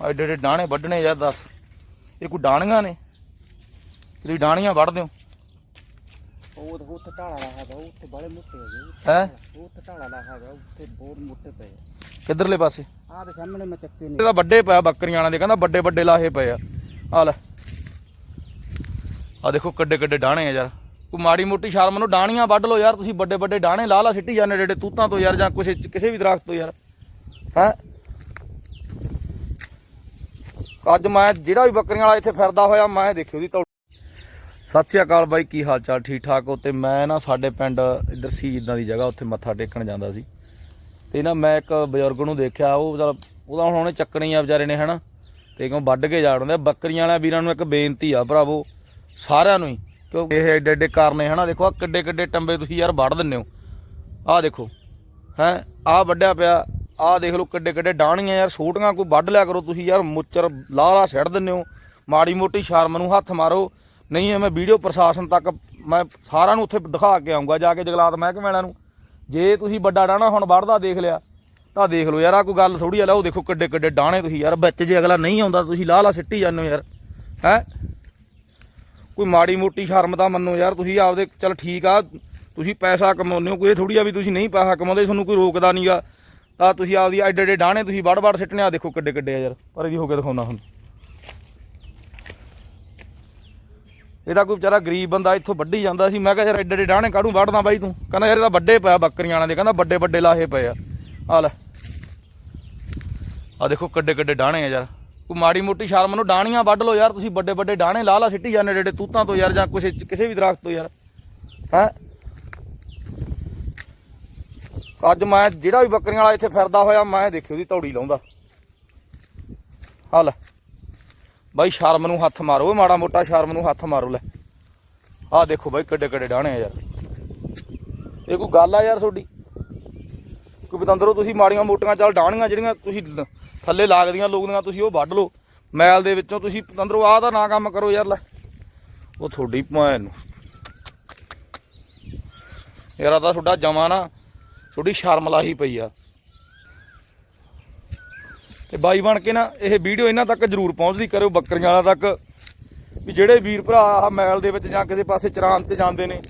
ਐਡੇ ਐਡੇ ਡਾਣੇ ਵੱਢਣੇ ਯਾਰ ਦੱਸ। ਇਹ ਕੋਈ ਡਾਣੀਆਂ ਨੇ? ਤੁਸੀਂ ਡਾਣੀਆਂ ਵੱਢਦੇ ਹੋ ਉਹ ਤਾਂ ਉੱਥੇ ਢਾਲਾ ਲਾ ਹੈਗਾ ਉੱਥੇ ਬੜੇ ਮੋਟੇ ਹੈਗੇ। ਹੈ? ਉਹ ਉੱਥੇ ਢਾਲਾ ਲਾ ਹੈਗਾ ਉੱਥੇ ਬਹੁਤ ਮੋਟੇ ਪਏ ਕਿੱਧਰਲੇ ਪਾਸੇ? ਆਹ ਦੇ ਸਾਹਮਣੇ ਮੈਂ ਚੱਕੇ ਇਹ ਨਹੀਂ ਤਾਂ ਵੱਡੇ ਪਿਆ ਬੱਕਰੀਆਂ ਵਾਲਿਆਂ ਦੇ ਕਹਿੰਦਾ ਵੱਡੇ ਵੱਡੇ ਲਾਹੇ ਪਏ ਆ। ਆ ਲੈ। ਆ ਦੇਖੋ ਕੱਡੇ ਕੱਡੇ ਡਾਣੇ ਆ ਯਾਰ। ਕੋਈ ਮਾੜੀ ਮੋਟੀ ਸ਼ਰਮ ਨੂੰ ਡਾਣੀਆਂ ਵੱਢ ਲਓ ਯਾਰ ਤੁਸੀਂ ਵੱਡੇ ਵੱਡੇ ਡਾਣੇ ਲਾ ਲਾ ਸਿੱਟੀ ਜਾਂਦੇ ਡੇਡੇ ਤੂਤਾਂ ਤੋਂ ਯਾਰ ਜਾਂ ਕਿਸੇ ਕਿਸੇ ਵੀ ਦਰਖਤ ਤੋਂ ਯਾਰ। ਹੈ? ਅੱਜ ਮੈਂ ਜਿਹੜਾ ਵੀ ਬੱਕਰੀਆਂ ਵਾਲਾ ਇੱਥੇ ਫਿਰਦਾ ਹੋਇਆ, ਮੈਂ ਦੇਖਿਓ ਉਹਦੀ ਤੌ ਸਤਿ ਸ਼੍ਰੀ ਅਕਾਲ ਬਾਈ, ਕੀ ਹਾਲ ਚਾਲ? ਠੀਕ ਠਾਕ ਹੋ? ਤੇ ਮੈਂ ਨਾ ਸਾਡੇ ਪਿੰਡ ਇੱਧਰ ਸੀ ਇਦਾਂ ਦੀ ਜਗ੍ਹਾ, ਉੱਥੇ ਮੱਥਾ ਟੇਕਣ ਜਾਂਦਾ ਸੀ। ਤੇ ਨਾ ਮੈਂ ਇੱਕ ਬਜ਼ੁਰਗ ਨੂੰ ਦੇਖਿਆ, ਉਹ ਚੱਲ ਉਹਦਾ ਹੁਣ ਉਹਨੇ ਚੱਕਣੀ ਆ ਵਿਚਾਰੇ ਨੇ, ਹਨਾ? ਤੇ ਕਿਉਂ ਵੱਢ ਕੇ ਜਾੜਦੇ ਬੱਕਰੀਆਂ ਵਾਲਿਆਂ ਵੀਰਾਂ ਨੂੰ ਇੱਕ ਬੇਨਤੀ ਆ ਭਰਾਵੋ, ਸਾਰਿਆਂ ਨੂੰ ਹੀ ਕਿਉਂਕਿ ਇਹ ਐਡੇ ਐਡੇ ਕਾਰਨੇ ਹਨਾ? ਦੇਖੋ ਆ ਕਿੱਡੇ ਕਿੱਡੇ ਟੰਬੇ ਤੁਸੀਂ ਯਾਰ ਵੱਢ ਦਿੰਦੇ ਹੋ। ਆਹ ਦੇਖੋ, ਹੈ? ਆਹ ਵੱਢਿਆ ਪਿਆ ਆਹ ਦੇਖ ਲਓ ਕਿੱਡੇ ਕਿੱਡੇ ਡਾਣੀਆਂ ਯਾਰ, ਛੋਟੀਆਂ ਕੋਈ ਵੱਢ ਲਿਆ ਕਰੋ ਤੁਸੀਂ ਯਾਰ, ਮੁੱਚਰ ਲਾਹ ਲਾ ਛੱਡ ਦਿੰਦੇ ਹੋ। ਮਾੜੀ ਮੋਟੀ ਸ਼ਰਮ ਨੂੰ ਹੱਥ ਮਾਰੋ। ਨਹੀਂ ਮੈਂ ਵੀਡੀਓ ਪ੍ਰਸ਼ਾਸਨ ਤੱਕ ਮੈਂ ਸਾਰਿਆਂ ਨੂੰ ਉੱਥੇ ਦਿਖਾ ਕੇ ਆਉਂਗਾ, ਜਾ ਕੇ ਜਗਲਾਤ ਮਹਿਕਮੇ ਵਾਲਿਆਂ ਨੂੰ। ਜੇ ਤੁਸੀਂ ਵੱਡਾ ਡਾਣਾ ਹੁਣ ਵੱਢਦਾ ਦੇਖ ਲਿਆ, ਤਾਂ ਦੇਖ ਲਓ ਯਾਰ ਆ ਕੋਈ ਗੱਲ ਥੋੜੀ ਆ, ਲਓ ਦੇਖੋ ਕਿੱਡੇ ਕਿੱਡੇ ਡਾਣੇ ਤੁਸੀਂ ਯਾਰ, ਵਿੱਚ ਜੇ ਅਗਲਾ ਨਹੀਂ ਆਉਂਦਾ ਤੁਸੀਂ ਲਾਹ ਲਾ ਸਿੱਟੀ ਜਾਂਦੇ ਹੋ ਯਾਰ, ਹੈ? ਕੋਈ ਮਾੜੀ ਮੋਟੀ ਸ਼ਰਮ ਤਾਂ ਮੰਨੋ ਯਾਰ, ਤੁਸੀਂ ਆਪਦੇ, ਚਲ ਠੀਕ ਆ, ਤੁਸੀਂ ਪੈਸਾ ਕਮਾਉਂਦੇ ਹੋ, ਕੋਈ ਥੋੜੀ ਆ ਵੀ ਤੁਸੀਂ ਨਹੀਂ ਪੈਸਾ ਕਮਾਉਂਦੇ, ਤੁਹਾਨੂੰ ਕੋਈ ਰੋਕਦਾ ਨਹੀਂਗਾ ਤਾਂ ਤੁਸੀਂ ਆਪਦੀ ਐਡੇ ਐਡੇ ਡਾਣੇ ਤੁਸੀਂ ਵੜ ਵੜ ਸਿੱਟਣੇ ਆ, ਦੇਖੋ ਕਿੱਡੇ ਕਿੱਡੇ ਆ ਯਾਰ। ਪਰ ਇਹਦੀ ਹੋ ਕੇ ਦਿਖਾਉਣਾ ਹੁਣ। ਇਹਦਾ ਕੋਈ ਵਿਚਾਰਾ ਗਰੀਬ ਬੰਦਾ ਇੱਥੋਂ ਵੱਢੀ ਜਾਂਦਾ ਸੀ। ਮੈਂ ਕਿਹਾ ਯਾਰ ਐਡੇ ਐਡੇ ਡਾਣੇ ਕਾੜੂ ਵੱਢਦਾ ਬਾਈ ਤੂੰ? ਕਹਿੰਦਾ ਯਾਰ ਇਹਦਾ ਵੱਡੇ ਪਿਆ ਬੱਕਰੀਆਂ ਵਾਲਿਆਂ ਦੇ। ਕਹਿੰਦਾ ਵੱਡੇ ਵੱਡੇ ਲਾਹੇ ਪਏ ਆ। ਆ ਲੈ। ਆ ਦੇਖੋ ਕਿੱਡੇ ਕਿੱਡੇ ਡਾਣੇ ਆ ਯਾਰ। ਕੋਈ ਮਾੜੀ ਮੋਟੀ ਸ਼ਰਮ ਨੂੰ ਡਾਣੀਆਂ ਵੱਢ ਲਓ ਯਾਰ। ਤੁਸੀਂ ਵੱਡੇ ਵੱਡੇ ਡਾਣੇ ਲਾ ਲਾ ਸਿੱਟੀ ਜਾਂਦੇ ਡੇਡੇ ਤੂਤਾਂ ਤੋਂ ਯਾਰ ਜਾਂ ਕਿਸੇ ਕਿਸੇ ਵੀ ਦਰਖਤ ਤੋਂ ਯਾਰ। ਹੈ? ਅੱਜ ਮੈਂ ਜਿਹੜਾ ਵੀ ਬੱਕਰੀਆਂ ਵਾਲਾ ਇੱਥੇ ਫਿਰਦਾ ਹੋਇਆ, ਮੈਂ ਦੇਖਿਓ ਉਹਦੀ ਤੌੜੀ ਲਾਉਂਦਾ। ਆ ਲੈ। ਬਾਈ, ਸ਼ਰਮ ਨੂੰ ਹੱਥ ਮਾਰੋ ਮਾੜਾ ਮੋਟਾ ਸ਼ਰਮ ਨੂੰ ਹੱਥ ਮਾਰੋ, ਲੈ। ਆਹ ਦੇਖੋ ਬਾਈ, ਕਿੱਡੇ ਕਿੱਡੇ ਡਾਣੇ ਆ ਯਾਰ। ਇਹ ਕੋਈ ਗੱਲ ਆ ਯਾਰ ਤੁਹਾਡੀ? ਕੋਈ ਬਤੰਦਰੋ ਤੁਸੀਂ ਮਾੜੀਆਂ ਮੋਟੀਆਂ, ਚੱਲ ਡਾਣੀਆਂ ਜਿਹੜੀਆਂ ਤੁਸੀਂ ਥੱਲੇ ਲਾਗਦੀਆਂ ਲੋਕ ਦੀਆਂ, ਤੁਸੀਂ ਉਹ ਵੱਢ ਲਓ। ਮੈਲ ਦੇ ਵਿੱਚੋਂ ਤੁਸੀਂ ਪਤੰਦਰੋ, ਆਹ ਦਾ ਨਾ ਕੰਮ ਕਰੋ ਯਾਰ, ਲੈ। ਉਹ ਤੁਹਾਡੀ ਭੈਣ ਨੂੰ। ਯਾਰ, ਆਹ ਤਾਂ ਤੁਹਾਡਾ ਜਮਾ ਨਾ। ਤੁਹਾਡੀ ਸ਼ਰਮਲਾਹੀ ਪਈ ਆ। ਤੇ ਬਾਈ ਬਣ ਕੇ ਨਾ, ਇਹ ਵੀਡੀਓ ਇਹਨਾਂ ਤੱਕ ਜਰੂਰ ਪਹੁੰਚਦੀ, ਕਰਿਓ ਬੱਕਰੀਆਂ ਵਾਲਾ ਤੱਕ, ਵੀ ਜਿਹੜੇ ਵੀਰ ਭਰਾ ਆਹ ਮੈਲ ਦੇ ਵਿੱਚ ਜਾਂ ਕਿਸੇ ਪਾਸੇ ਚਰਾਨ ਤੇ ਜਾਂਦੇ ਨੇ।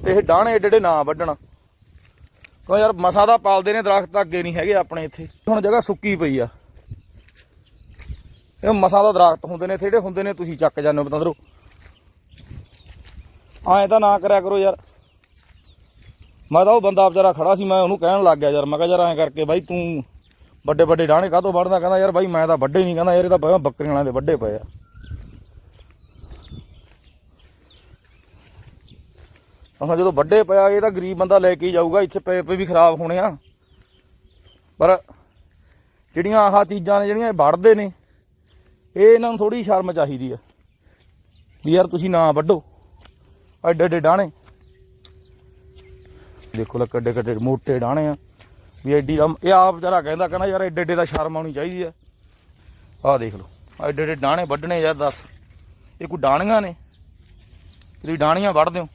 ਤੇ ਇਹ ਡਾਣੇ ਏਡੇ ਏਡੇ ਨਾ ਵੱਢਣ। ਕਿਉਂ ਯਾਰ, ਮਸਾ ਦਾ ਪਾਲਦੇ ਨੇ, ਦਰਖਤ ਅੱਗੇ ਨਹੀਂ ਹੈਗੇ ਆਪਣੇ ਇੱਥੇ। ਹੁਣ ਜਗ੍ਹਾ ਸੁੱਕੀ ਪਈ ਆ। ਇਹ ਮਸਾ ਦਾ ਦਰਖਤ ਹੁੰਦੇ ਨੇ ਥੇੜੇ ਹੁੰਦੇ ਨੇ ਤੁਸੀਂ ਚੱਕ ਜਾਂਦੇ ਹੋ ਬਤੰਦਰੋ ਐਂ ਤਾਂ ਨਾ ਕਰਿਆ ਕਰੋ ਯਾਰ। ਮੈਂ ਤਾਂ ਉਹ ਬੰਦਾ ਵਿਚਾਰਾ ਖੜਾ ਸੀ, ਮੈਂ ਉਹਨੂੰ ਕਹਿਣ ਲੱਗ ਗਿਆ ਯਾਰ, ਮੈਂ ਕਿਹਾ ਯਾਰ ਐਂ ਕਰਕੇ ਬਾਈ ਤੂੰ ਵੱਡੇ ਵੱਡੇ ਡਾਣੇ ਕਾਹਤੋਂ ਵੜਦਾ ਕਹਿੰਦਾ ਯਾਰ ਬਾਈ ਮੈਂ ਤਾਂ ਵੱਡੇ ਨਹੀਂ ਕਹਿੰਦਾ ਯਾਰ ਇਹ ਤਾਂ ਪਹਿਲਾਂ ਬੱਕਰੀਆਂ ਵਾਲਿਆਂ ਦੇ ਵੱਡੇ ਪਏ ਆ। ਹਾਂ ਜਦੋਂ ਵੱਡੇ ਪਿਆ, ਇਹ ਤਾਂ ਗਰੀਬ ਬੰਦਾ ਲੈ ਕੇ ਹੀ ਜਾਊਗਾ, ਇੱਥੇ ਪਏ ਪਏ ਵੀ ਖਰਾਬ ਹੋਣੇ ਆ। ਪਰ ਜਿਹੜੀਆਂ ਆਹ ਚੀਜ਼ਾਂ ਨੇ, ਜਿਹੜੀਆਂ ਇਹ ਵੜਦੇ ਨੇ, ਇਹ ਇਹਨਾਂ ਨੂੰ ਥੋੜੀ ਸ਼ਰਮ ਚਾਹੀਦੀ ਆ, ਵੀ ਯਾਰ ਤੁਸੀਂ ਨਾ ਵੱਢੋ। ਐਡੇ ਐਡੇ ਡਾਣੇ ਦੇਖੋ ਲੈ ਕੱਡੇ ਕੱਡੇ ਮੋਟੇ ਡਾਣੇ ਆ। ਵੀ ਐਡੀ ਇਹ ਆਪ ਵਿਚਾਰਾ ਕਹਿੰਦਾ ਕਹਿੰਦਾ ਯਾਰ ਐਡੇ ਐਡੇ ਦਾ ਸ਼ਰਮ ਆਉਣੀ ਚਾਹੀਦੀ ਆ। ਆਹ ਦੇਖ ਲਓ ਐਡੇ ਐਡੇ ਡਾਣੇ ਵੱਢਣੇ ਯਾਰ ਦੱਸ। ਇਹ ਕੋਈ ਡਾਣੀਆਂ ਨੇ? ਤੁਸੀਂ ਡਾਣੀਆਂ ਵੱਢਦੇ ਹੋ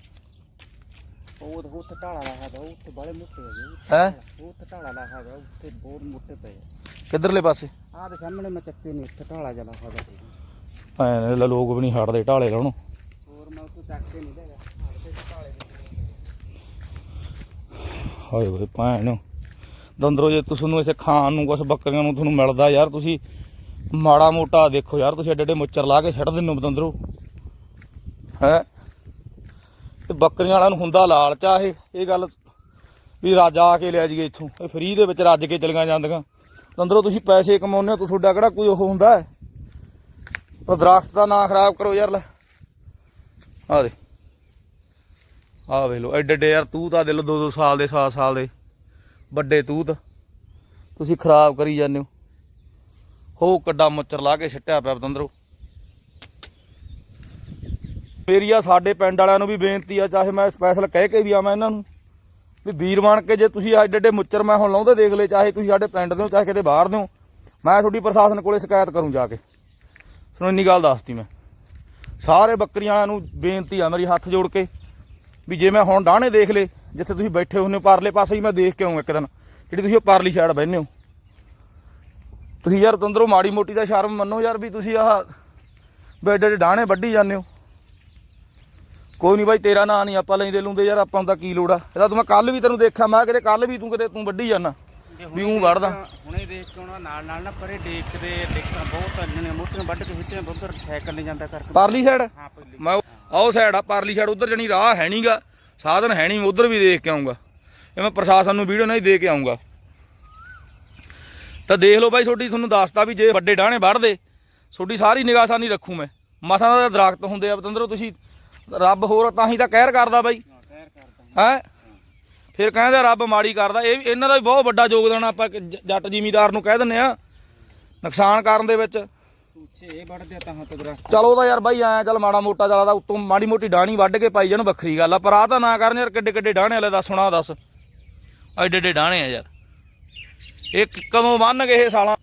ਉਹ ਤਾਂ ਉੱਥੇ ਢਾਲਾ ਲਾ ਹੈਗਾ ਉੱਥੇ ਬੜੇ ਮੋਟੇ ਹੈਗੇ ਹੈ? ਉਹ ਉੱਥੇ ਢਾਲਾ ਲਾ ਹੈਗਾ ਉੱਥੇ ਬਹੁਤ ਮੋਟੇ ਪਏ ਕਿੱਧਰਲੇ ਪਾਸੇ? ਆਹ ਦੇ ਸਾਹਮਣੇ ਮੈਂ ਚੱਕੇ ਨਹੀਂ ਉੱਥੇ ਢਾਲਾ ਜਲਾ ਹੈਗਾ ਐ ਲੋਕ ਵੀ ਨਹੀਂ ਹਟਦੇ ਢਾਲੇ ਲਾਉਣੋਂ। ਹੋਰ ਮੈਂ ਉੱਥੇ ਚੱਕ ਨਹੀਂ ਦੇਗਾ ਆਹ ਦੇ ਢਾਲੇ ਹਾਏ ਹੋਏ ਭੈਣ। ਦੰਦਰੋ, ਜੇ ਤੁਹਾਨੂੰ ਇਸੇ ਖਾਣ ਨੂੰ ਕੁਛ ਬੱਕਰੀਆਂ ਨੂੰ ਤੁਹਾਨੂੰ ਮਿਲਦਾ ਯਾਰ, ਤੁਸੀਂ ਮਾੜਾ ਮੋਟਾ ਦੇਖੋ ਯਾਰ, ਤੁਸੀਂ ਐਡੇ ਐਡੇ ਮੁੱਚਰ ਲਾ ਕੇ ਛੱਡ ਦਿੰਦੇ ਹੋ ਦੰਦਰੋ। ਹੈ? ਤੇ ਬੱਕਰੀਆਂ ਵਾਲਿਆਂ ਨੂੰ ਹੁੰਦਾ ਲਾਲਚ ਆ ਇਹ। ਇਹ ਗੱਲ ਵੀ ਰਾਜਾ ਆ ਕੇ ਲੈ ਜਾਈਏ ਇੱਥੋਂ। ਇਹ ਫਰੀ ਦੇ ਵਿੱਚ ਰੱਜ ਕੇ ਚਲੀਆਂ ਜਾਂਦੀਆਂ। ਦੰਦਰੋ, ਤੁਸੀਂ ਪੈਸੇ ਕਮਾਉਂਦੇ ਹੋ ਤਾਂ ਤੁਹਾਡਾ ਕਿਹੜਾ ਕੋਈ ਉਹ ਹੁੰਦਾ ਹੈ? ਤਾਂ ਦਰਖਤ ਦਾ ਨਾਂ ਖਰਾਬ ਕਰੋ ਯਾਰ, ਲੈ। ਆ ਦੇ ਆ ਵੇ ਲੋ ਐਡੇ ਐਡੇ ਯਾਰ ਤੂੰ ਤਾਂ ਲਓ ਦੋ ਦੋ ਸਾਲ ਦੇ 7 ਸਾਲ ਦੇ। ਵੱਡੇ ਤੂਤ, ਤੁਸੀਂ ਖਰਾਬ ਕਰੀ ਜਾਂਦੇ ਹੋ। ਹੋ ਕੱਡਾ ਮੁੱਚਰ ਲਾ ਕੇ ਛੱਟਿਆ ਪਿਆ ਬਤੰਦਰੋ ਮੇਰੀ ਆ ਸਾਡੇ ਪਿੰਡ ਵਾਲਿਆਂ ਨੂੰ ਵੀ ਬੇਨਤੀ ਆ, ਚਾਹੇ ਮੈਂ ਸਪੈਸ਼ਲ ਕਹਿ ਕੇ ਵੀ ਆਵਾਂ ਇਹਨਾਂ ਨੂੰ, ਵੀ ਵੀਰ ਬਣ ਕੇ ਜੇ ਤੁਸੀਂ ਐਡੇ ਐਡੇ ਮੁੱਚਰ ਮੈਂ ਹੁਣ ਲਾਉਂਦੇ ਦੇਖ ਲਏ, ਚਾਹੇ ਤੁਸੀਂ ਸਾਡੇ ਪਿੰਡ ਦੇ ਹੋ, ਚਾਹੇ ਕਿਤੇ ਬਾਹਰ ਦੇ ਹੋ, ਮੈਂ ਤੁਹਾਡੀ ਪ੍ਰਸ਼ਾਸਨ ਕੋਲੇ ਸ਼ਿਕਾਇਤ ਕਰੂੰ ਜਾ ਕੇ। ਤੁਹਾਨੂੰ ਇੰਨੀ ਗੱਲ ਦੱਸਤੀ ਮੈਂ। ਸਾਰੇ ਬੱਕਰੀਆਂ ਵਾਲਿਆਂ ਨੂੰ ਬੇਨਤੀ ਆ, ਮੇਰੀ ਹੱਥ ਜੋੜ ਕੇ। ਵੀ ਜੇ ਮੈਂ ਹੁਣ ਡਾਣੇ ਦੇਖ ਲੇ ਜਿੱਥੇ ਤੁਸੀਂ ਬੈਠੇ ਹੁੰਦੇ ਹੋ ਪਰਲੇ ਪਾਸੇ ਹੀ ਮੈਂ ਦੇਖ ਕੇ ਆਉਂ ਇੱਕ ਦਿਨ। ਜਿਹੜੀ ਤੁਸੀਂ ਉਹ ਪਰਲੀ ਸਾਈਡ ਬੈਠੇ ਹੋ। ਤੁਸੀਂ ਯਾਰ ਤੰਦਰੋਂ ਮਾੜੀ ਮੋਟੀ ਦਾ ਸ਼ਰਮ ਮੰਨੋ ਯਾਰ ਵੀ ਤੁਸੀਂ ਆਹ ਬੈਡੇ ਦੇ ਡਾਣੇ ਵੱਢੀ ਜਾਂਦੇ ਹੋ। ਕੋਈ ਨਹੀਂ ਬਾਈ ਤੇਰਾ ਨਾਂ ਨਹੀਂ ਆਪਾਂ ਲੈਂਦੇ ਲੂੰਦੇ ਯਾਰ ਆਪਾਂ ਨੂੰ ਤਾਂ ਕੀ ਲੋੜ ਆ। ਇਹਦਾ ਤੂੰ ਮੈਂ ਕੱਲ ਵੀ ਤੈਨੂੰ ਦੇਖਿਆ ਮੈਂ ਕਿਤੇ ਕੱਲ ਵੀ ਤੂੰ ਕਿਤੇ ਤੂੰ ਵੱਢੀ ਜਾਂਦਾ ਵੀ ਊਂ ਵੜਦਾ। ਹੁਣੇ ਦੇਖ ਕੇ ਆਉਣਾ ਨਾਲ ਨਾਲ ਨਾ ਪਰੇ ਦੇਖਦੇ ਦੇਖਣਾ ਬਹੁਤ ਅੰਨੇ ਮੋਟੀਆਂ ਵੱਢ ਕੇ ਵਿੱਚੇ ਉਧਰ ਸਾਈਕਲ ਨਹੀਂ ਜਾਂਦਾ ਕਰਕੇ। ਪਰਲੀ ਸਾਈਡ ਮੈਂ ਆਹ ਸਾਈਡ ਆ, ਪਰਲੀ ਸਾਈਡ ਉਧਰ ਜਣੀ ਰਾਹ ਹੈ ਨਹੀਂਗਾ ਸਾਧਨ ਹੈ ਨਹੀਂ ਉਧਰ ਵੀ ਦੇਖ ਕੇ ਆਉਂਗਾ। ਇਹ ਮੈਂ ਪ੍ਰਸ਼ਾਸਨ ਨੂੰ ਵੀਡੀਓ ਨਹੀਂ ਦੇ ਕੇ ਆਉਂਗਾ। ਤਾਂ ਦੇਖ ਲਓ ਬਾਈ ਛੋਟੀ ਤੁਹਾਨੂੰ ਦੱਸਦਾ ਵੀ ਜੇ ਵੱਡੇ ਡਾਣੇ ਵੜਦੇ ਛੋਟੀ ਸਾਰੀ ਨਿਗਾਹਸਾਨੀ ਰੱਖੂ ਮੈਂ। ਮਸਾਂ ਦਾ ਦਰਖਤ ਹੁੰਦੇ ਆ ਬਤੰਦਰੋ ਤੁਸੀਂ ਰੱਬ ਹੋਰ ਤਾਂ ਹੀ ਤਾਂ ਕਹਿਰ ਕਰਦਾ ਬਾਈ। ਹਾਂ? ਹੈ ਫਿਰ ਕਹਿੰਦੇ ਰੱਬ ਮਾੜੀ ਕਰਦਾ। ਇਹ ਵੀ- ਇਹਨਾਂ ਦਾ ਵੀ ਬਹੁਤ ਵੱਡਾ ਯੋਗਦਾਨ ਆਪਾਂ ਜੱਟ ਜ਼ਿਮੀਦਾਰ ਨੂੰ ਕਹਿ ਦਿੰਨੇ ਆ, ਨੁਕਸਾਨ ਕਰਨ ਦੇ ਵਿੱਚ। ਉੱਚੇ ਇਹ ਚਲੋ ਤਾਂ ਯਾਰ ਬਾਈ ਐ ਚੱਲ ਮਾੜਾ ਮੋਟਾ ਚੱਲਦਾ ਉੱਤੋਂ ਮਾੜੀ ਮੋਟੀ ਡਾਣੀ ਵੱਢ ਕੇ ਪਾਈ ਜਾਣ, ਵੱਖਰੀ ਗੱਲ ਆ। ਪਰ ਆ ਤਾਂ ਨਾ ਕਰਨ ਯਾਰ, ਕਿੱਡੇ ਕਿੱਡੇ ਡਾਣੇ ਵਾਲੇ, ਦੱਸ ਸੁਣਾ ਦੱਸ। ਐਡੇ ਐਡੇ ਡਾਣੇ ਆ ਯਾਰ। ਇਹ ਕਦੋਂ ਬੰਨ ਗਏ ਇਹ ਸਾਲਾਂ?